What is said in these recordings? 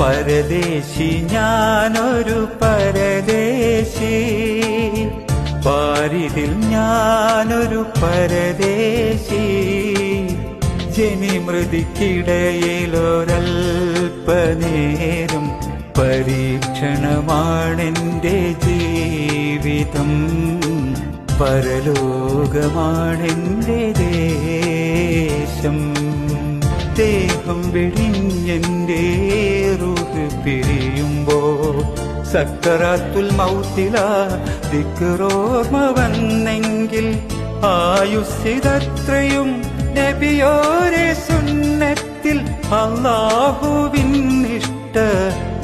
പരദേശി ഞാനൊരു പരദേശി. പാരിതിൽ ഞാനൊരു പരദേശി. ജനിമൃതിക്കിടയിലൊരൽപ്പനേരം പരീക്ഷണമാണെന്റെ ജീവിതം. പരലോകമാണെന്റെ ദേശം ദേഹം വെടിഞ്ഞെന്റെ റുഹ് പിരിയുമ്പോ സക്കറാത്തുൽ മൗത്തില ദിക്കറോർമ വന്നെങ്കിൽ ആയുസ്സിതത്രയും നബിയോരെ സുന്നത്തിൽ അള്ളാഹുവിൻ ഇഷ്ട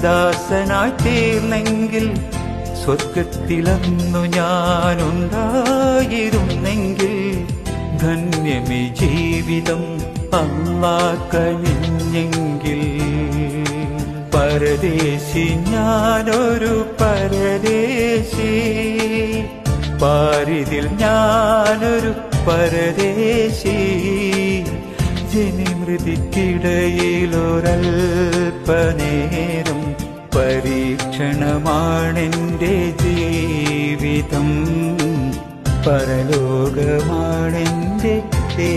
ദാസനായി തീർന്നെങ്കിൽ സ്വർഗത്തിലന്നു ഞാനുണ്ടായിരുന്നെങ്കിൽ ധന്യമി ജീവിതം അള്ളാക്കനിഞ്ഞെങ്കിൽ പരദേശി ഞാനൊരു പരദേശി. പാരിതിൽ ഞാനൊരു പരദേശി. ജനിമൃതിക്കിടയിലൊരൽപ്പനേരം പരീക്ഷണമാണെന്റെ ജീവിതം. പരലോകമാണെന്റെ দেখতে